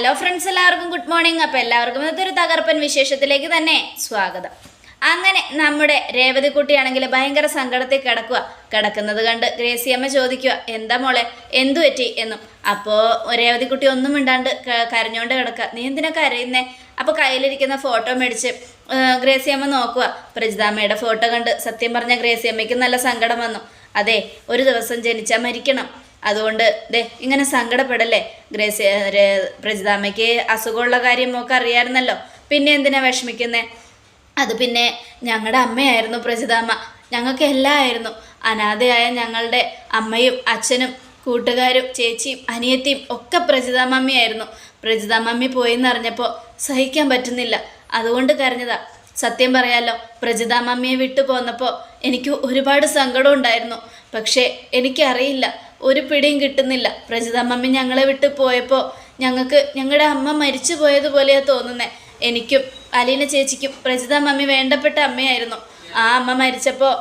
Hello friends എല്ലാവർക്കും good morning അപ്പോൾ എല്ലാവർക്കും ഒരു തകർപ്പൻ വിശേഷത്തിലേക്ക് തന്നെ സ്വാഗതം. അങ്ങനെ നമ്മുടെ രേവതിക്കുട്ടിയാണെങ്കിൽ ഭയങ്കര സങ്കടത്തിൽ കിടക്കുക. കിടക്കുന്നത് കണ്ട് ഗ്രേസിയമ്മ ചോദിക്കുക എന്താ മോളെ എന്തു പറ്റി? എന്നും. അപ്പോൾ രേവതിക്കുട്ടി ഒന്നും കരഞ്ഞുകൊണ്ട് കരഞ്ഞോണ്ട് കിടക്കുക. നീ എന്തിനാ കരയുന്നേ? അപ്പോൾ കയ്യിലിരിക്കുന്ന ഫോട്ടോ മേടിച്ച് ഗ്രേസി ഗ്രേസിയമ്മ നോക്കുക. പ്രജിതാമ്മയുടെ ഫോട്ടോ കണ്ട് സത്യം പറഞ്ഞ ഗ്രേസിയമ്മയ്ക്ക് നല്ല സങ്കടം വന്നു. അതെ ഒരു ദിവസം ജനിച്ചാൽ മരിക്കണം. അതുകൊണ്ട് ദേ ഇങ്ങനെ സങ്കടപ്പെടല്ലേ? ഗ്രേസ് പ്രജിതാമ്മയ്ക്ക് അസുഖമുള്ള കാര്യം ഒക്കെ അറിയാമായിരുന്നല്ലോ പിന്നെ എന്തിനാ വിഷമിക്കുന്നേ? അത് പിന്നെ ഞങ്ങളുടെ അമ്മയായിരുന്നു പ്രജിതാമ്മ. ഞങ്ങൾക്ക് എല്ലാം ആയിരുന്നു. അനാഥയായ ഞങ്ങളുടെ അമ്മയും അച്ഛനും കൂട്ടുകാരും ചേച്ചിയും അനിയത്തിയും ഒക്കെ പ്രജിതാമ്മയായിരുന്നു പ്രജിതാമമ്മി പോയി എന്നറിഞ്ഞപ്പോൾ സഹിക്കാൻ പറ്റുന്നില്ല. അതുകൊണ്ട് കരഞ്ഞതാ. സത്യം പറയാലോ പ്രജിതാമമ്മിയെ വിട്ടു പോന്നപ്പോൾ എനിക്ക് ഒരുപാട് സങ്കടം ഉണ്ടായിരുന്നു. പക്ഷേ എനിക്കറിയില്ല. ഒരു പിടിയും കിട്ടുന്നില്ല. പ്രജിതമ്മമ്മ ഞങ്ങളെ വിട്ട് പോയപ്പോൾ ഞങ്ങൾക്ക് ഞങ്ങളുടെ അമ്മ മരിച്ചു പോയതുപോലെയാണ് തോന്നുന്നത് എനിക്കും അലീന ചേച്ചിക്കും പ്രജിതമ്മമ്മി വേണ്ടപ്പെട്ട അമ്മയായിരുന്നു. ആ അമ്മ മരിച്ചപ്പോൾ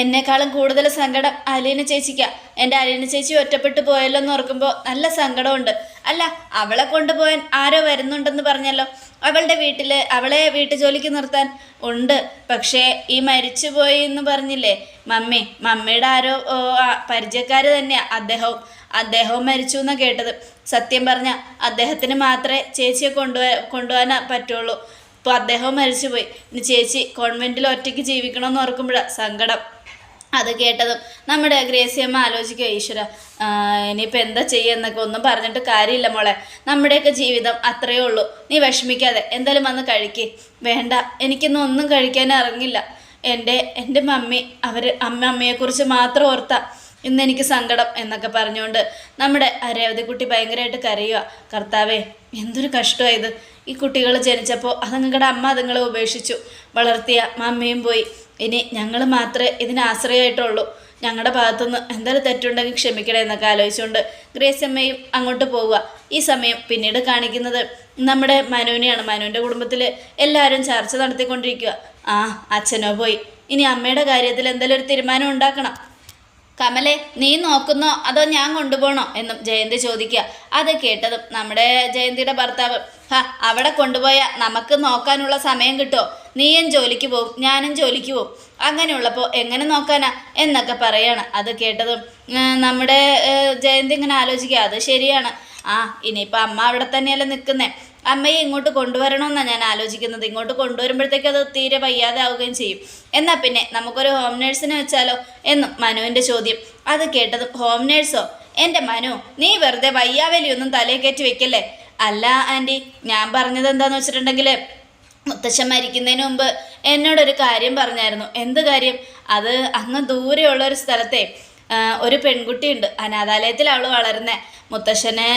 എന്നെക്കാളും കൂടുതൽ സങ്കടം അലീന ചേച്ചിക്ക. എന്റെ അലീന ചേച്ചി ഒറ്റപ്പെട്ടു പോയല്ലോ എന്ന് ഓർക്കുമ്പോൾ നല്ല സങ്കടമുണ്ട് അല്ല അവളെ കൊണ്ടുപോകാൻ ആരോ വരുന്നുണ്ടെന്ന് പറഞ്ഞല്ലോ. അവളുടെ വീട്ടിൽ അവളെ വീട്ടു ജോലിക്ക് നിർത്താൻ ഉണ്ട്. പക്ഷേ ഈ മരിച്ചു പോയി എന്ന് പറഞ്ഞില്ലേ? മമ്മി മമ്മിയുടെ ആരോ പരിചയക്കാർ തന്നെയാ അദ്ദേഹവും. അദ്ദേഹവും മരിച്ചു എന്നാണ് കേട്ടത്. സത്യം പറഞ്ഞ അദ്ദേഹത്തിന് മാത്രമേ ചേച്ചിയെ കൊണ്ടുപോ കൊണ്ടുപോകാൻ പറ്റുള്ളൂ. ഇപ്പോൾ അദ്ദേഹവും മരിച്ചുപോയി ഇനി ചേച്ചി കോൺവെന്റിൽ ഒറ്റയ്ക്ക് ജീവിക്കണമെന്ന് ഓർക്കുമ്പോഴാണ് സങ്കടം. അത് കേട്ടതും നമ്മുടെ ഗ്രേസിയമ്മ ആലോചിക്കുക ഈശ്വര ഇനിയിപ്പോൾ എന്താ ചെയ്യുന്നൊക്കെ ഒന്നും പറഞ്ഞിട്ട് കാര്യമില്ല മോളെ. നമ്മുടെയൊക്കെ ജീവിതം അത്രയേ ഉള്ളൂ. നീ വിഷമിക്കാതെ എന്തായാലും വന്ന് കഴിക്കേ. വേണ്ട എനിക്കൊന്നും ഒന്നും കഴിക്കാൻ ഇറങ്ങില്ല. എന്റെ എന്റെ മമ്മി അവർ അമ്മ അമ്മയെക്കുറിച്ച് മാത്രം ഓർത്താ ഇന്ന് എനിക്ക് സങ്കടം എന്നൊക്കെ പറഞ്ഞുകൊണ്ട് നമ്മുടെ രേവതിക്കുട്ടി ഭയങ്കരമായിട്ട് കരയുക കർത്താവേ എന്തൊരു കഷ്ടമായത് ഈ കുട്ടികൾ ജനിച്ചപ്പോൾ അതുങ്ങളുടെ അമ്മ അതുങ്ങളെ ഉപേക്ഷിച്ചു. വളർത്തിയ മമ്മിയും പോയി. ഇനി ഞങ്ങൾ മാത്രമേ ഇതിന് ആശ്രയമായിട്ടുള്ളൂ ഞങ്ങളുടെ ഭാഗത്തുനിന്ന് എന്തായാലും തെറ്റുണ്ടെങ്കിൽ ക്ഷമിക്കണേ എന്നൊക്കെ ആലോചിച്ചുകൊണ്ട് ഗ്രേസ് അമ്മയും അങ്ങോട്ട് പോവുക. ഈ സമയം പിന്നീട് കാണിക്കുന്നത് നമ്മുടെ മനുവിനെയാണ്. മനുവിന്റെ കുടുംബത്തിൽ എല്ലാവരും ചർച്ച നടത്തിക്കൊണ്ടിരിക്കുക. ആ അച്ഛനോ പോയി. ഇനി അമ്മയുടെ കാര്യത്തിൽ എന്തെങ്കിലും ഒരു തീരുമാനം ഉണ്ടാക്കണം. കമലെ നീ നോക്കുന്നോ അതോ ഞാൻ കൊണ്ടുപോകണോ എന്നും ജയന്തി ചോദിക്കുക. അത് കേട്ടതും നമ്മുടെ ജയന്തിയുടെ ഭർത്താവ് ഹാ അവിടെ കൊണ്ടുപോയാൽ നമുക്ക് നോക്കാനുള്ള സമയം കിട്ടുമോ? നീയും ജോലിക്ക് പോകും ഞാനും ജോലിക്ക് പോകും അങ്ങനെയുള്ളപ്പോൾ എങ്ങനെ നോക്കാനാ എന്നൊക്കെ പറയാണ്. അത് കേട്ടതും നമ്മുടെ ജയന്തി ഇങ്ങനെ ആലോചിക്കുക അത് ശരിയാണ്. ആ ഇനിയിപ്പോൾ അമ്മ അവിടെ തന്നെയല്ലേ നിൽക്കുന്നേ അമ്മയെ ഇങ്ങോട്ട് കൊണ്ടുവരണമെന്നാണ് ഞാൻ ആലോചിക്കുന്നത്. ഇങ്ങോട്ട് കൊണ്ടുവരുമ്പോഴത്തേക്ക് അത് തീരെ വയ്യാതെ ആവുകയും ചെയ്യും. എന്നാൽ പിന്നെ നമുക്കൊരു ഹോം നേഴ്സിനെ വെച്ചാലോ എന്നും മനുവിന്റെ ചോദ്യം. അത് കേട്ടതും ഹോം നേഴ്സോ എന്റെ മനു നീ വെറുതെ വയ്യാവലിയൊന്നും തലയിൽ കയറ്റി വെക്കല്ലേ? അല്ല ആന്റി ഞാൻ പറഞ്ഞത് എന്താണെന്ന് വെച്ചിട്ടുണ്ടെങ്കിൽ മുത്തശ്ശൻ മരിക്കുന്നതിന് മുമ്പ് എന്നോടൊരു കാര്യം പറഞ്ഞായിരുന്നു. എന്ത് കാര്യം? അത് അങ്ങ് ദൂരെയുള്ള ഒരു സ്ഥലത്തെ ഒരു പെൺകുട്ടിയുണ്ട്. അനാഥാലയത്തിൽ അവൾ വളരുന്നേ മുത്തശ്ശന്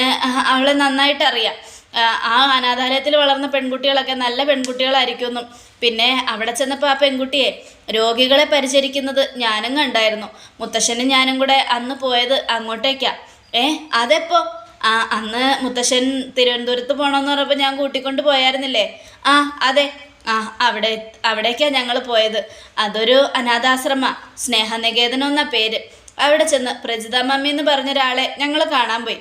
അവളെ നന്നായിട്ട് അറിയാം ആ, അനാഥാലയത്തിൽ വളർന്ന പെൺകുട്ടികളൊക്കെ നല്ല പെൺകുട്ടികളായിരിക്കുമെന്നും. പിന്നെ അവിടെ ചെന്നപ്പോൾ ആ പെൺകുട്ടിയെ രോഗികളെ പരിചരിക്കുന്നത് ഞാനും കണ്ടായിരുന്നു. മുത്തശ്ശനും ഞാനും കൂടെ അന്ന് പോയത് അങ്ങോട്ടേക്കാ. ഏ അതെപ്പോ? ആ അന്ന് മുത്തശ്ശൻ തിരുവനന്തപുരത്ത് പോകണമെന്ന് പറഞ്ഞപ്പോൾ ഞാൻ കൂട്ടിക്കൊണ്ട് പോയായിരുന്നില്ലേ? ആ അതെ. ആ അവിടെ അവിടേക്കാണ് ഞങ്ങൾ പോയത്. അതൊരു അനാഥാശ്രമ സ്നേഹനികേതനം എന്ന പേര്. അവിടെ ചെന്ന് പ്രജിത മമ്മി എന്ന് പറഞ്ഞ ഒരാളെ ഞങ്ങൾ കാണാൻ പോയി.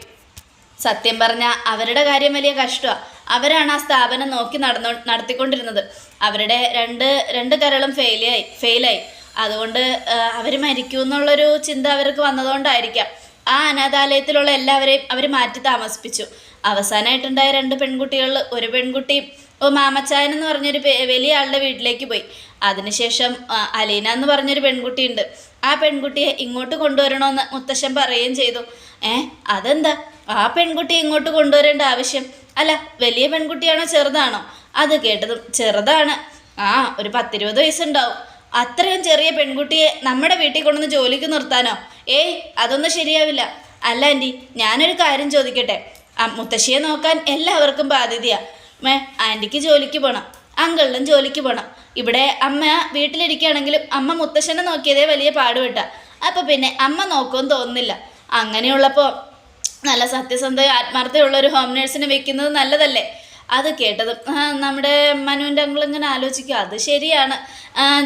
സത്യം പറഞ്ഞാൽ അവരുടെ കാര്യം വലിയ കഷ്ടമാണ് അവരാണ് ആ സ്ഥാപനം നോക്കി നടന്നു നടത്തിക്കൊണ്ടിരുന്നത്. അവരുടെ രണ്ട് രണ്ട് കരളും ഫെയിലായി ഫെയിലായി അതുകൊണ്ട് അവർ മരിക്കൂ എന്നുള്ളൊരു ചിന്ത അവർക്ക് വന്നതുകൊണ്ടായിരിക്കാം. ആ അനാഥാലയത്തിലുള്ള എല്ലാവരെയും അവർ മാറ്റി താമസിപ്പിച്ചു. അവസാനമായിട്ടുണ്ടായ രണ്ട് പെൺകുട്ടികളിൽ ഒരു പെൺകുട്ടി ഓ മാമച്ചായൻ എന്ന് പറഞ്ഞൊരു വലിയ ആളുടെ വീട്ടിലേക്ക് പോയി. അതിനുശേഷം അലീന എന്ന് പറഞ്ഞൊരു പെൺകുട്ടിയുണ്ട്. ആ പെൺകുട്ടിയെ ഇങ്ങോട്ട് കൊണ്ടുവരണമെന്ന് മുത്തശ്ശൻ പറയുകയും ചെയ്തു. ഏ അതെന്താ? ആ പെൺകുട്ടി ഇങ്ങോട്ട് കൊണ്ടുവരേണ്ട ആവശ്യം? അല്ല വലിയ പെൺകുട്ടിയാണോ ചെറുതാണോ? അത് കേട്ടതും ചെറുതാണ്. ആ ഒരു പത്തിരുപത് വയസ്സുണ്ടാവും. അത്രയും ചെറിയ പെൺകുട്ടിയെ നമ്മുടെ വീട്ടിൽ കൊണ്ടുവന്ന് ജോലിക്ക് നിർത്താനോ? ഏയ് അതൊന്നും ശരിയാവില്ല. അല്ല ആന്റി ഞാനൊരു കാര്യം ചോദിക്കട്ടെ? മുത്തശ്ശിയെ നോക്കാൻ എല്ലാവർക്കും ബാധ്യതയാണ് മേ ആന്റിക്ക് ജോലിക്ക് പോകണം അങ്കിളിനും ജോലിക്ക് പോകണം ഇവിടെ അമ്മ വീട്ടിലിരിക്കുകയാണെങ്കിലും അമ്മ മുത്തശ്ശനെ നോക്കിയതേ വലിയ പാടുപെട്ട. അപ്പോൾ പിന്നെ അമ്മ നോക്കുമെന്ന് തോന്നുന്നില്ല. അങ്ങനെയുള്ളപ്പോൾ നല്ല സത്യസന്ധ ആത്മാർത്ഥയുള്ള ഒരു ഹോം നേഴ്സിനെ വെക്കുന്നത് നല്ലതല്ലേ? അത് കേട്ടതും. നമ്മുടെ മനുവിന്റെ അങ്ങളിങ്ങനെ ആലോചിക്കുക അത് ശരിയാണ്.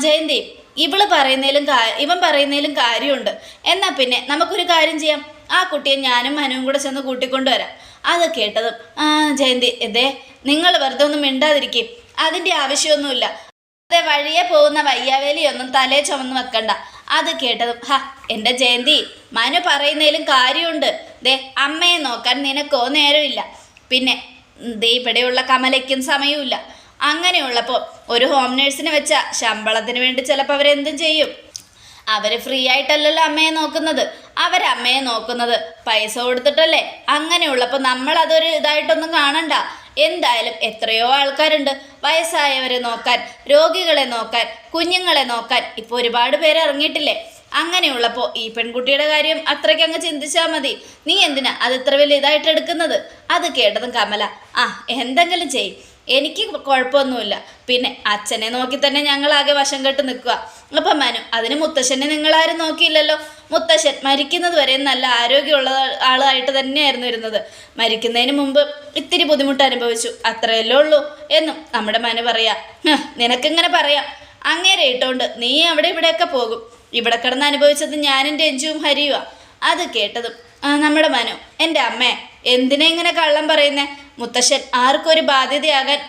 ജയന്തി ഇവൾ പറയുന്നതിലും ഇവൻ പറയുന്നതിലും കാര്യമുണ്ട്. എന്നാൽ പിന്നെ നമുക്കൊരു കാര്യം ചെയ്യാം. ആ കുട്ടിയെ ഞാനും മനുവും കൂടെ ചെന്ന് കൂട്ടിക്കൊണ്ടുവരാം. അത് കേട്ടതും ജയന്തി ഇതേ നിങ്ങൾ വെറുതെ ഒന്നും മിണ്ടാതിരിക്കും. അതിന്റെ ആവശ്യമൊന്നുമില്ല. അതെ വഴിയെ പോകുന്ന വയ്യാവേലിയൊന്നും തലേ ചുമന്ന് വെക്കണ്ട. അത് കേട്ടതും ഹ എന്റെ ജയന്തി മനു പറയുന്നതിലും കാര്യമുണ്ട്. ദേ അമ്മയെ നോക്കാൻ നിനക്കോ നേരമില്ല. പിന്നെ ദേ ഇവിടെയുള്ള കമലയ്ക്കും സമയമില്ല. അങ്ങനെയുള്ളപ്പോൾ ഒരു ഹോം നേഴ്സിനെ വെച്ചാൽ ശമ്പളത്തിന് വേണ്ടി ചിലപ്പോൾ അവരെന്തും ചെയ്യും. അവർ ഫ്രീ ആയിട്ടല്ലല്ലോ അമ്മയെ നോക്കുന്നത്. അവരമ്മയെ നോക്കുന്നത് പൈസ കൊടുത്തിട്ടല്ലേ? അങ്ങനെയുള്ളപ്പോൾ നമ്മൾ അതൊരു ഇതായിട്ടൊന്നും കാണണ്ട. എന്തായാലും എത്രയോ ആൾക്കാരുണ്ട്. വയസ്സായവരെ നോക്കാൻ രോഗികളെ നോക്കാൻ കുഞ്ഞുങ്ങളെ നോക്കാൻ. ഇപ്പോൾ ഒരുപാട് പേര് ഇറങ്ങിയിട്ടില്ലേ? അങ്ങനെയുള്ളപ്പോൾ ഈ പെൺകുട്ടിയുടെ കാര്യം അത്രയ്ക്ക് അങ്ങ് ചിന്തിച്ചാൽ മതി. നീ എന്തിനാ അത് ഇത്ര വലിയ ഇതായിട്ട് എടുക്കുന്നത്? അത് കേട്ടതും കമല ആ എന്തെങ്കിലും ചെയ്. എനിക്ക് കുഴപ്പമൊന്നുമില്ല. പിന്നെ അച്ഛനെ നോക്കി തന്നെ ഞങ്ങളാകെ വശം കെട്ട് നിൽക്കുക. അപ്പം മനു അതിന് മുത്തശ്ശനെ നിങ്ങളാരും നോക്കിയില്ലല്ലോ? മുത്തശ്ശൻ മരിക്കുന്നത് വരെ നല്ല ആരോഗ്യമുള്ള ആളായിട്ട് തന്നെയായിരുന്നു ഇരുന്നത്. മരിക്കുന്നതിന് മുമ്പ് ഇത്തിരി ബുദ്ധിമുട്ട് അനുഭവിച്ചു. അത്രയല്ലേ ഉള്ളൂ എന്നും നമ്മുടെ മനു പറയാ. "ഹ്, നിനക്കിങ്ങനെ പറയാം. അങ്ങേരെ ഇട്ടോണ്ട് നീ അവിടെ ഇവിടെയൊക്കെ പോകും. ഇവിടെ കിടന്ന് അനുഭവിച്ചത് ഞാനും രഞ്ജുവും ഹരിയുവാ. അത് കേട്ടതും ആ നമ്മുടെ മനു എന്റെ അമ്മേ എന്തിനാ ഇങ്ങനെ കള്ളം പറയുന്നേ? മുത്തശ്ശൻ ആർക്കൊരു ബാധ്യതയാകാൻ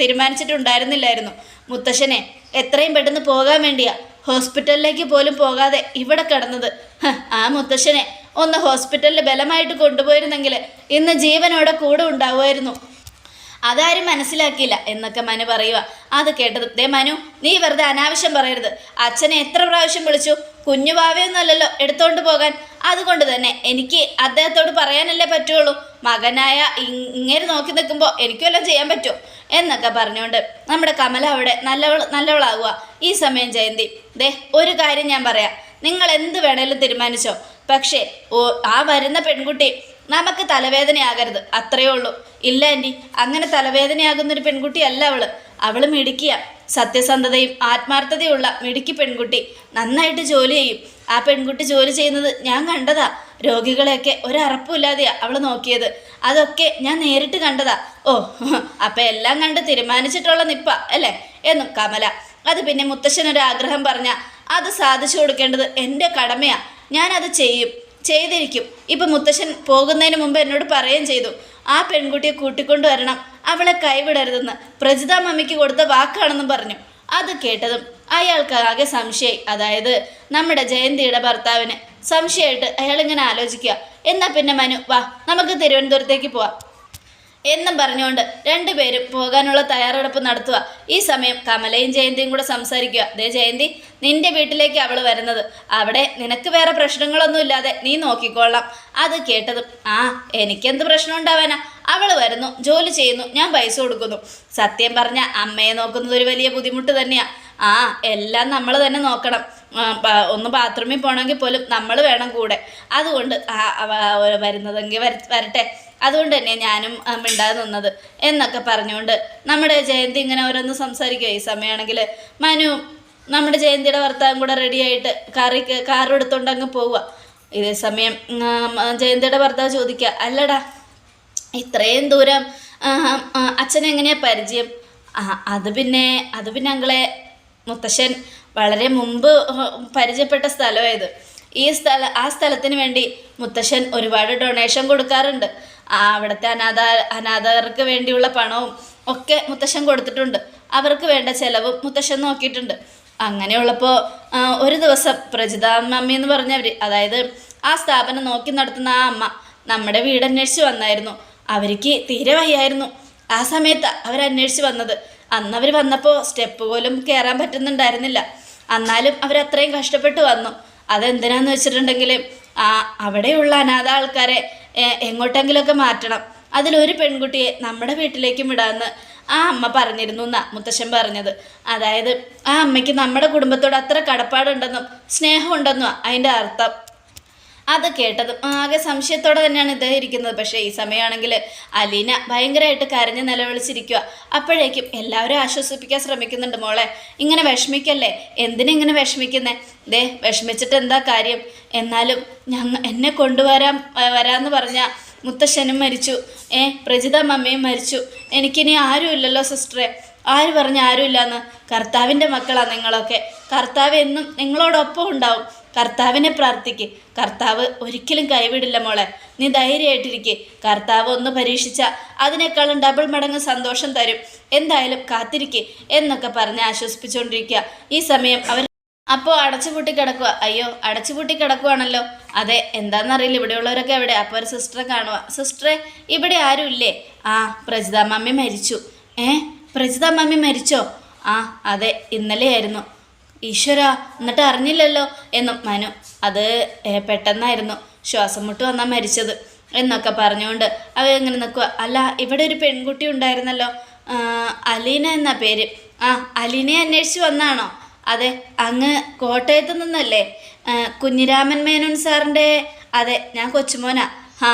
തീരുമാനിച്ചിട്ടുണ്ടായിരുന്നില്ലായിരുന്നു. മുത്തശ്ശനെ എത്രയും പെട്ടെന്ന് പോകാൻ വേണ്ടിയാ ഹോസ്പിറ്റലിലേക്ക് പോലും പോകാതെ ഇവിടെ കിടന്നത്. ആ മുത്തശ്ശനെ ഒന്ന് ഹോസ്പിറ്റലിൽ ബലമായിട്ട് കൊണ്ടുപോയിരുന്നെങ്കിൽ ഇന്ന് ജീവനോടെ കൂടെ ഉണ്ടാവുമായിരുന്നു. അതാരും മനസ്സിലാക്കിയില്ല എന്നൊക്കെ മനു പറയുക അത് കേട്ടത്. ദേ മനു നീ വെറുതെ അനാവശ്യം പറയരുത്. അച്ഛനെ എത്ര പ്രാവശ്യം വിളിച്ചു? കുഞ്ഞു ഭാവിയൊന്നുമല്ലല്ലോ എടുത്തോണ്ട് പോകാൻ. അതുകൊണ്ട് തന്നെ എനിക്ക് അദ്ദേഹത്തോട് പറയാനല്ലേ പറ്റുള്ളൂ. മകനായ ഇങ്ങനെ നോക്കി നിൽക്കുമ്പോൾ എനിക്കുമല്ലോ ചെയ്യാൻ പറ്റുമോ? എന്നൊക്കെ പറഞ്ഞുകൊണ്ട് നമ്മുടെ കമല അവിടെ നല്ലവൾ നല്ലവളാവുക ഈ സമയം ജയന്തി. ദേ ഒരു കാര്യം ഞാൻ പറയാം. നിങ്ങൾ എന്ത് വേണേലും തീരുമാനിച്ചോ? പക്ഷേ ഓ ആ വരുന്ന പെൺകുട്ടി നമുക്ക് തലവേദനയാകരുത്. അത്രയേ ഉള്ളൂ. ഇല്ല ആന്റി അങ്ങനെ തലവേദനയാകുന്നൊരു പെൺകുട്ടിയല്ല അവൾ. അവൾ മിടുക്കിയ. സത്യസന്ധതയും ആത്മാർത്ഥതയുള്ള മിടുക്കി പെൺകുട്ടി. നന്നായിട്ട് ജോലി ചെയ്യും. ആ പെൺകുട്ടി ജോലി ചെയ്യുന്നത് ഞാൻ കണ്ടതാ. രോഗികളെയൊക്കെ ഒരറപ്പുമില്ലാതെയാ അവൾ നോക്കിയത്. അതൊക്കെ ഞാൻ നേരിട്ട് കണ്ടതാ. ഓ അപ്പം എല്ലാം കണ്ട് തീരുമാനിച്ചിട്ടുള്ള നിപ്പ അല്ലേ? എന്നും കമല. അത് പിന്നെ മുത്തശ്ശനൊരു ആഗ്രഹം പറഞ്ഞ അത് സാധിച്ചു കൊടുക്കേണ്ടത് എന്റെ കടമയാ. ഞാനത് ചെയ്യും. ചെയ്തിരിക്കും. ഇപ്പൊ മുത്തശ്ശൻ പോകുന്നതിന് മുമ്പ് എന്നോട് പറയുകയും ചെയ്തു. ആ പെൺകുട്ടിയെ കൂട്ടിക്കൊണ്ടുവരണം. അവളെ കൈവിടരുതെന്ന് പ്രജിത മമ്മിക്ക് കൊടുത്ത വാക്കാണെന്നും പറഞ്ഞു. അത് കേട്ടതും അയാൾക്ക് ആകെ സംശയമായി അതായത് നമ്മുടെ ജയന്തിയുടെ ഭർത്താവിന് സംശയമായിട്ട് അയാളിങ്ങനെ ആലോചിക്കുക. എന്നാൽ പിന്നെ മനു വാ നമുക്ക് തിരുവനന്തപുരത്തേക്ക് പോവാം. എന്നും പറഞ്ഞുകൊണ്ട് രണ്ടുപേരും പോകാനുള്ള തയ്യാറെടുപ്പ് നടത്തുക. ഈ സമയം കമലയും ജയന്തിയും കൂടെ സംസാരിക്കുക. ദേ ജയന്തി നിന്റെ വീട്ടിലേക്ക് അവൾ വരുന്നത്. അവിടെ നിനക്ക് വേറെ പ്രശ്നങ്ങളൊന്നും ഇല്ലാതെ നീ നോക്കിക്കൊള്ളാം. അത് കേട്ടതും ആ എനിക്കെന്ത് പ്രശ്നം ഉണ്ടാവാനാ? അവൾ വരുന്നു ജോലി ചെയ്യുന്നു ഞാൻ പൈസ കൊടുക്കുന്നു. സത്യം പറഞ്ഞ അമ്മയെ നോക്കുന്നത് ഒരു വലിയ ബുദ്ധിമുട്ട് തന്നെയാ. ആ എല്ലാം നമ്മൾ തന്നെ നോക്കണം. ഒന്ന് ബാത്റൂമിൽ പോകണമെങ്കിൽ പോലും നമ്മൾ വേണം കൂടെ. അതുകൊണ്ട് വരുന്നതെങ്കിൽ വരട്ടെ. അതുകൊണ്ട് തന്നെ ഞാനും മിണ്ടാതെ നിന്നത് എന്നൊക്കെ പറഞ്ഞുകൊണ്ട് നമ്മുടെ ജയന്തി ഇങ്ങനെ ഓരോന്ന് സംസാരിക്കുക ഈ സമയമാണെങ്കിൽ മനു നമ്മുടെ ജയന്തിയുടെ ഭർത്താവും കൂടെ റെഡിയായിട്ട് കാറി കാറെടുത്തോണ്ട് അങ്ങ് പോവുക ഇതേ സമയം ജയന്തിയുടെ ഭർത്താവ് ചോദിക്കുക അല്ലടാ ഇത്രയും ദൂരം അച്ഛനെങ്ങനെയാ പരിചയം? അത് പിന്നെ അത് പിന്നെ അങ്ങളെ മുത്തശ്ശൻ വളരെ മുമ്പ് പരിചയപ്പെട്ട സ്ഥലമായത് ഈ സ്ഥല ആ സ്ഥലത്തിന് വേണ്ടി മുത്തശ്ശൻ ഒരുപാട് ഡൊണേഷൻ കൊടുക്കാറുണ്ട്. അവിടുത്തെ അനാഥ അനാഥകർക്ക് വേണ്ടിയുള്ള പണവും ഒക്കെ മുത്തശ്ശൻ കൊടുത്തിട്ടുണ്ട്. അവർക്ക് വേണ്ട ചെലവും മുത്തശ്ശൻ നോക്കിയിട്ടുണ്ട്. അങ്ങനെയുള്ളപ്പോൾ ഒരു ദിവസം പ്രജിത മമ്മി എന്ന് പറഞ്ഞവർ അതായത് ആ സ്ഥാപനം നോക്കി നടത്തുന്ന ആ അമ്മ നമ്മുടെ വീട് അന്വേഷിച്ച് വന്നായിരുന്നു. അവർക്ക് തീരെ വയ്യായിരുന്നു. ആ സമയത്ത് അവരന്വേഷിച്ച് വന്നത്. അന്ന് അവർ വന്നപ്പോൾ സ്റ്റെപ്പ് പോലും കയറാൻ പറ്റുന്നുണ്ടായിരുന്നില്ല. എന്നാലും അവരത്രയും കഷ്ടപ്പെട്ട് വന്നു. അതെന്തിനാന്ന് വെച്ചിട്ടുണ്ടെങ്കിൽ ആ അവിടെയുള്ള അനാഥ ആൾക്കാരെ എങ്ങോട്ടെങ്കിലുമൊക്കെ മാറ്റണം. അതിലൊരു പെൺകുട്ടിയെ നമ്മുടെ വീട്ടിലേക്കും വിടാമെന്ന് ആ അമ്മ പറഞ്ഞിരുന്നു എന്നാ മുത്തശ്ശൻ പറഞ്ഞത്. അതായത് ആ അമ്മയ്ക്ക് നമ്മുടെ കുടുംബത്തോട് അത്ര കടപ്പാടുണ്ടെന്നും സ്നേഹമുണ്ടെന്നും അതിന്റെ അർത്ഥം. അത് കേട്ടത്. ആകെ സംശയത്തോടെ തന്നെയാണ് ഇദ്ദേഹം ഇരിക്കുന്നത്. പക്ഷേ ഈ സമയമാണെങ്കിൽ അലീന ഭയങ്കരമായിട്ട് കരഞ്ഞ് നിലവിളിച്ചിരിക്കുക അപ്പോഴേക്കും എല്ലാവരും ആശ്വസിപ്പിക്കാൻ ശ്രമിക്കുന്നുണ്ട് മോളെ. ഇങ്ങനെ വിഷമിക്കല്ലേ? എന്തിനിങ്ങനെ വിഷമിക്കുന്നേ? ദേ വിഷമിച്ചിട്ട് എന്താ കാര്യം? എന്നാലും ഞങ്ങ എന്നെ കൊണ്ടുവരാൻ വരാമെന്ന് പറഞ്ഞ മുത്തശ്ശനും മരിച്ചു. ഏ പ്രജിത മമ്മയും മരിച്ചു. എനിക്കിനി ആരുമില്ലല്ലോ സിസ്റ്ററെ. ആര് പറഞ്ഞ ആരുമില്ലാന്ന് കർത്താവിന്റെ മക്കളാണ് നിങ്ങളൊക്കെ. കർത്താവ് എന്നും നിങ്ങളോടൊപ്പം ഉണ്ടാവും. കർത്താവിനെ പ്രാർത്ഥിക്ക്. കർത്താവ് ഒരിക്കലും കൈവിടില്ല മോളെ. നീ ധൈര്യമായിട്ടിരിക്കെ. കർത്താവ് ഒന്ന് പരീക്ഷിച്ച അതിനേക്കാളും ഡബിൾ മടങ്ങ് സന്തോഷം തരും. എന്തായാലും കാത്തിരിക്കെ എന്നൊക്കെ പറഞ്ഞ് ആശ്വസിപ്പിച്ചുകൊണ്ടിരിക്കുക ഈ സമയം അവർ അപ്പോൾ അടച്ചുപൂട്ടി കിടക്കുക അയ്യോ അടച്ചുപൂട്ടി കിടക്കുവാണല്ലോ. അതെ എന്താണെന്നറിയില്ല ഇവിടെയുള്ളവരൊക്കെ എവിടെ? അപ്പോൾ ഒരു സിസ്റ്ററെ കാണുക സിസ്റ്ററെ ഇവിടെ ആരും ഇല്ലേ ആ പ്രജിത മമ്മി മരിച്ചു. ഏ പ്രജിത മമ്മി മരിച്ചോ? ആ അതെ ഇന്നലെയായിരുന്നു. ഈശ്വര എന്നിട്ട് അറിഞ്ഞില്ലല്ലോ എന്നും മനു. അത് പെട്ടെന്നായിരുന്നു. ശ്വാസം മുട്ട് വന്നാൽ മരിച്ചത് എന്നൊക്കെ പറഞ്ഞുകൊണ്ട് അവ ഇങ്ങനെ നിൽക്കുക അല്ല ഇവിടെ ഒരു പെൺകുട്ടി ഉണ്ടായിരുന്നല്ലോ. അലീന എന്ന പേര്? ആ അലീനയെ അന്വേഷിച്ച് വന്നാണോ? അതെ അങ്ങ് കോട്ടയത്ത് നിന്നല്ലേ? കുഞ്ഞിരാമൻ മേനോൻ സാറിന്റെ അതെ ഞാൻ കൊച്ചുമോനാ. ആ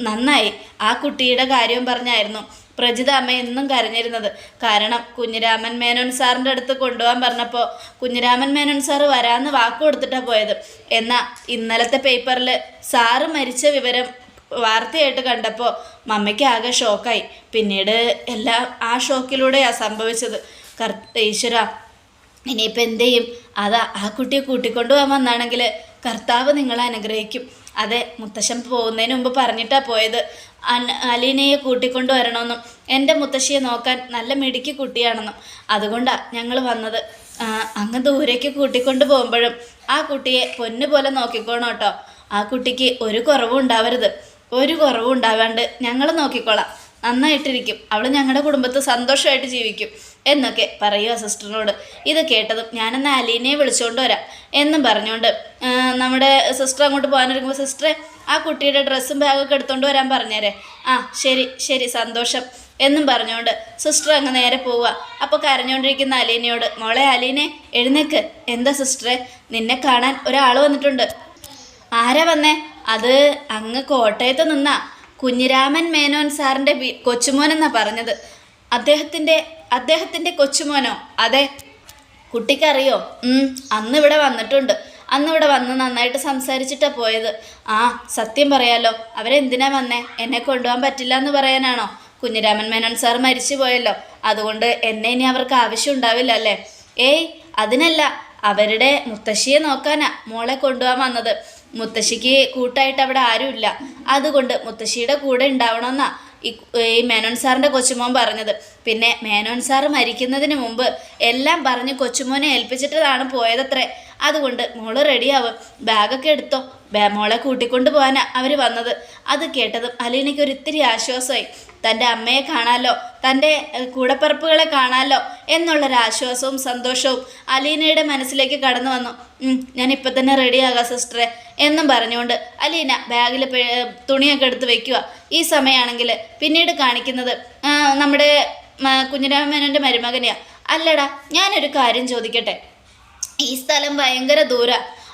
നന്നായി. ആ കുട്ടിയുടെ കാര്യവും പറഞ്ഞായിരുന്നു. പ്രജിത അമ്മ എന്നും കരഞ്ഞിരുന്നത്. കാരണം കുഞ്ഞിരാമൻ മേനോൻ സാറിന്റെ അടുത്ത് കൊണ്ടുപോകാൻ പറഞ്ഞപ്പോൾ കുഞ്ഞിരാമൻ മേനോൻ സാറ് വരാമെന്ന് വാക്ക് കൊടുത്തിട്ടാണ് പോയത്. എന്നാൽ ഇന്നലത്തെ പേപ്പറിൽ സാറ് മരിച്ച വിവരം വാർത്തയായിട്ട് കണ്ടപ്പോൾ മമ്മയ്ക്ക് ആകെ ഷോക്കായി. പിന്നീട് എല്ലാം ആ ഷോക്കിലൂടെയാണ് സംഭവിച്ചത്. കർ ഈശ്വര ഇനിയിപ്പോൾ എന്ത് ചെയ്യും? അതാ ആ കുട്ടിയെ കൂട്ടിക്കൊണ്ടു പോകാൻ വന്നാണെങ്കിൽ കർത്താവ് നിങ്ങളെ അനുഗ്രഹിക്കും. അതെ മുത്തശ്ശൻ പോകുന്നതിന് മുമ്പ് പറഞ്ഞിട്ടാണ് പോയത്. അലീനയെ കൂട്ടിക്കൊണ്ടു വരണമെന്നും എന്റെ മുത്തശ്ശിയെ നോക്കാൻ നല്ല മിടുക്കി കുട്ടിയാണെന്നും. അതുകൊണ്ടാണ് ഞങ്ങൾ വന്നത്. അങ്ങ് ദൂരേക്ക് കൂട്ടിക്കൊണ്ടു പോകുമ്പോഴും ആ കുട്ടിയെ പൊന്നു പോലെ നോക്കിക്കോണം കേട്ടോ. ആ കുട്ടിക്ക് ഒരു കുറവും ഉണ്ടാവരുത്. ഒരു കുറവും ഉണ്ടാവാണ്ട് ഞങ്ങൾ നോക്കിക്കോളാം. നന്നായിട്ടിരിക്കും. അവൾ ഞങ്ങളുടെ കുടുംബത്ത് സന്തോഷമായിട്ട് ജീവിക്കും. എന്നൊക്കെ പറയുക സിസ്റ്ററിനോട്. ഇത് കേട്ടതും ഞാനെന്ന് അലീനയെ വിളിച്ചുകൊണ്ട് വരാം എന്നും പറഞ്ഞുകൊണ്ട് നമ്മുടെ സിസ്റ്റർ അങ്ങോട്ട് പോകാനിരിക്കുമ്പോൾ സിസ്റ്ററെ ആ കുട്ടിയുടെ ഡ്രസ്സും ബാഗൊക്കെ എടുത്തുകൊണ്ട് വരാൻ പറഞ്ഞേരെ. ആ ശരി ശരി സന്തോഷം എന്നും പറഞ്ഞുകൊണ്ട് സിസ്റ്റർ അങ്ങ് നേരെ പോവുക അപ്പോൾ കരഞ്ഞുകൊണ്ടിരിക്കുന്ന അലീനയോട് മോളെ അലീനെ എഴുന്നേക്ക്. എന്താ സിസ്റ്ററെ? നിന്നെ കാണാൻ ഒരാൾ വന്നിട്ടുണ്ട്. ആരാ വന്നേ? അത് അങ്ങ് കോട്ടയത്ത് നിന്നാ. കുഞ്ഞിരാമൻ മേനോൻ സാറിന്റെ കൊച്ചുമോനെന്നാ പറഞ്ഞത്. അദ്ദേഹത്തിന്റെ അദ്ദേഹത്തിന്റെ കൊച്ചുമോനോ? അതെ. കുട്ടിക്കറിയോ? അന്ന് ഇവിടെ വന്നിട്ടുണ്ട്. അന്ന് ഇവിടെ വന്ന് നന്നായിട്ട് സംസാരിച്ചിട്ടാ പോയത്. ആ സത്യം പറയാലോ. അവരെന്തിനാ വന്നേ? എന്നെ കൊണ്ടുപോകാൻ പറ്റില്ല എന്ന് പറയാനാണോ? കുഞ്ഞിരാമൻ മേനോൻ സാർ മരിച്ചു പോയല്ലോ. അതുകൊണ്ട് എന്നെ ഇനി അവർക്ക് ആവശ്യം ഉണ്ടാവില്ല അല്ലേ? ഏയ് അതിനല്ല. അവരുടെ മുത്തശ്ശിയെ നോക്കാനാ മോളെ കൊണ്ടുപോകാൻ വന്നത്. മുത്തശ്ശിക്ക് കൂട്ടായിട്ട് അവിടെ ആരുമില്ല. അതുകൊണ്ട് മുത്തശ്ശിയുടെ കൂടെ ഉണ്ടാവണമെന്നാ ഈ മേനോൻ സാറിന്റെ കൊച്ചുമോൻ പറഞ്ഞത്. പിന്നെ മേനോൻ സാറ് മരിക്കുന്നതിന് മുമ്പ് എല്ലാം പറഞ്ഞ് കൊച്ചുമോനെ ഏൽപ്പിച്ചിട്ടതാണ് പോയതത്രേ. അതുകൊണ്ട് മോൾ റെഡിയാവും ബാഗൊക്കെ എടുത്തോ. മോളെ കൂട്ടിക്കൊണ്ട് പോകാനാ അവർ വന്നത്. അത് കേട്ടതും അലീനയ്ക്ക് ഒരിത്തിരി ആശ്വാസമായി. തന്റെ അമ്മയെ കാണാലോ തന്റെ കൂടപ്പറപ്പുകളെ കാണാലോ എന്നുള്ളൊരു ആശ്വാസവും സന്തോഷവും അലീനയുടെ മനസ്സിലേക്ക് കടന്നു വന്നു. "ഉം, ഞാൻ ഇപ്പം തന്നെ റെഡിയാകാം സിസ്റ്ററെ എന്നും പറഞ്ഞുകൊണ്ട് അലീന ബാഗിൽ തുണിയൊക്കെ എടുത്ത് വെക്കുക ഈ സമയമാണെങ്കിൽ പിന്നീട് കാണിക്കുന്നത് നമ്മുടെ കുഞ്ഞിരാമേനന്റെ മരുമകനെയാണ് അല്ലടാ ഞാനൊരു കാര്യം ചോദിക്കട്ടെ? ഈ സ്ഥലം ഭയങ്കര ദൂര.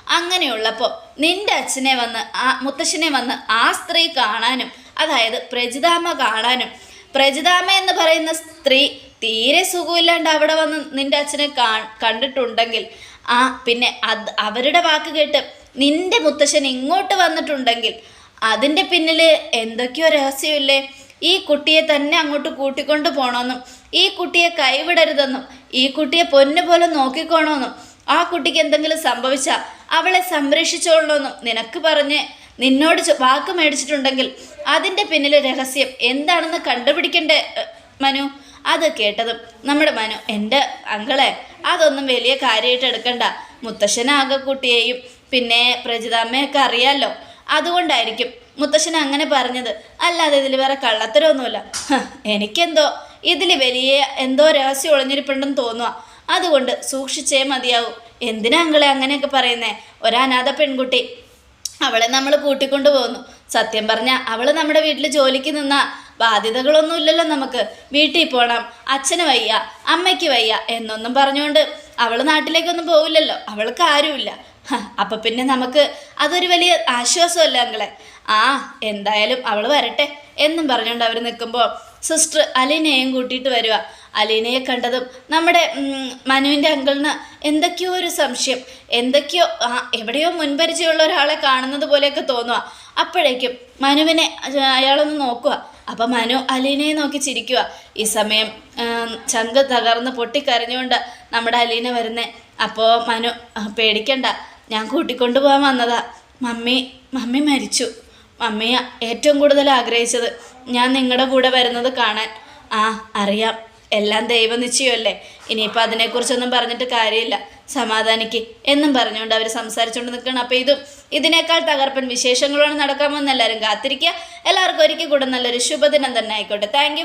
അങ്ങനെയുള്ളപ്പോൾ നിന്റെ അച്ഛനെ വന്ന് ആ മുത്തശ്ശനെ വന്ന് ആ സ്ത്രീ കാണാനും അതായത് പ്രജിതാമ്മ കാണാനും പ്രജിതാമ്മ എന്ന് പറയുന്ന സ്ത്രീ തീരെ സുഖമില്ലാണ്ട് അവിടെ വന്ന് നിന്റെ അച്ഛനെ കാ കണ്ടിട്ടുണ്ടെങ്കിൽ ആ പിന്നെ അത് അവരുടെ വാക്ക് കേട്ട് നിന്റെ മുത്തശ്ശൻ ഇങ്ങോട്ട് വന്നിട്ടുണ്ടെങ്കിൽ അതിന്റെ പിന്നിൽ എന്തൊക്കെയോ രഹസ്യമില്ലേ? ഈ കുട്ടിയെ തന്നെ അങ്ങോട്ട് കൂട്ടിക്കൊണ്ട് പോകണമെന്നും ഈ കുട്ടിയെ കൈവിടരുതെന്നും ഈ കുട്ടിയെ പൊന്നു പോലെ നോക്കിക്കോണമെന്നും ആ കുട്ടിക്ക് എന്തെങ്കിലും സംഭവിച്ചാൽ അവളെ സംരക്ഷിച്ചോളണമെന്നും നിനക്ക് പറഞ്ഞ് നിന്നോട് വാക്ക് മേടിച്ചിട്ടുണ്ടെങ്കിൽ അതിന്റെ പിന്നിലെ രഹസ്യം എന്താണെന്ന് കണ്ടുപിടിക്കണ്ടേ? മനു. അത് കേട്ടതും നമ്മുടെ മനു എന്റെ അങ്കളെ അതൊന്നും വലിയ കാര്യമായിട്ട് എടുക്കണ്ട. മുത്തശ്ശനാകെ കുട്ടിയെയും പിന്നെ പ്രജിതാമ്മയൊക്കെ അറിയാലോ. അതുകൊണ്ടായിരിക്കും മുത്തശ്ശൻ അങ്ങനെ പറഞ്ഞത്. അല്ലാതെ ഇതിൽ വേറെ കള്ളത്തരമൊന്നുമില്ല എനിക്കെന്തോ ഇതിൽ വലിയ എന്തോ രഹസ്യം ഒളിഞ്ഞിരിപ്പുണ്ടെന്ന് തോന്നുക അതുകൊണ്ട് സൂക്ഷിച്ചേ മതിയാവും. എന്തിനാ അങ്ങളെ അങ്ങനെയൊക്കെ പറയുന്നേ? ഒരനാഥ പെൺകുട്ടി. അവളെ നമ്മൾ കൂട്ടിക്കൊണ്ടു പോകുന്നു സത്യം പറഞ്ഞാൽ അവൾ നമ്മുടെ വീട്ടിൽ ജോലിക്ക് നിന്ന. ബാധ്യതകളൊന്നും ഇല്ലല്ലോ നമുക്ക്. വീട്ടിൽ പോകണം അച്ഛന് വയ്യ. അമ്മയ്ക്ക് വയ്യ. എന്നൊന്നും പറഞ്ഞുകൊണ്ട് അവൾ നാട്ടിലേക്കൊന്നും പോവില്ലല്ലോ. അവൾക്ക് ആരുമില്ല. അപ്പൊ പിന്നെ നമുക്ക് അതൊരു വലിയ ആശ്വാസമല്ല അങ്ങളെ ആ എന്തായാലും അവൾ വരട്ടെ. എന്നും പറഞ്ഞുകൊണ്ട് അവർ നിൽക്കുമ്പോൾ സിസ്റ്റർ അലീനയെയും കൂട്ടിയിട്ട് വരിക അലീനയെ കണ്ടതും നമ്മുടെ മനുവിന്റെ അങ്കിളിന് എന്തൊക്കെയോ ഒരു സംശയം എന്തൊക്കെയോ എവിടെയോ മുൻപരിചയമുള്ള ഒരാളെ കാണുന്നത് പോലെയൊക്കെ തോന്നുക അപ്പോഴേക്കും മനുവിനെ അയാളൊന്ന് നോക്കുക അപ്പം മനു അലീനയെ നോക്കി ചിരിക്കുക ഈ സമയം ചങ്ക് തകർന്ന് പൊട്ടിക്കരഞ്ഞുകൊണ്ട് നമ്മുടെ അലീന വരുന്നേ. അപ്പോൾ മനു പേടിക്കണ്ട. ഞാൻ കൂട്ടിക്കൊണ്ടു പോകാൻ വന്നതാ. മമ്മി മമ്മി മരിച്ചു. മമ്മിയ ഏറ്റവും കൂടുതൽ ആഗ്രഹിച്ചത്. ഞാൻ നിങ്ങളുടെ കൂടെ വരുന്നത് കാണാൻ. ആ അറിയാം. എല്ലാം ദൈവനിശ്ചയമല്ലേ? ഇനിയിപ്പോൾ അതിനെക്കുറിച്ചൊന്നും പറഞ്ഞിട്ട് കാര്യമില്ല. സമാധാനിക്ക്. എന്നും പറഞ്ഞുകൊണ്ട് അവർ സംസാരിച്ചുകൊണ്ട് നിൽക്കണം. അപ്പോൾ ഇതും ഇതിനേക്കാൾ തകർപ്പൻ വിശേഷങ്ങളാണ് നടക്കാമെന്ന് എല്ലാവരും കാത്തിരിക്കുക. എല്ലാവർക്കും ഒരിക്കൽ കൂടെ നല്ലൊരു ശുഭദിനം തന്നെ ആയിക്കോട്ടെ. താങ്ക്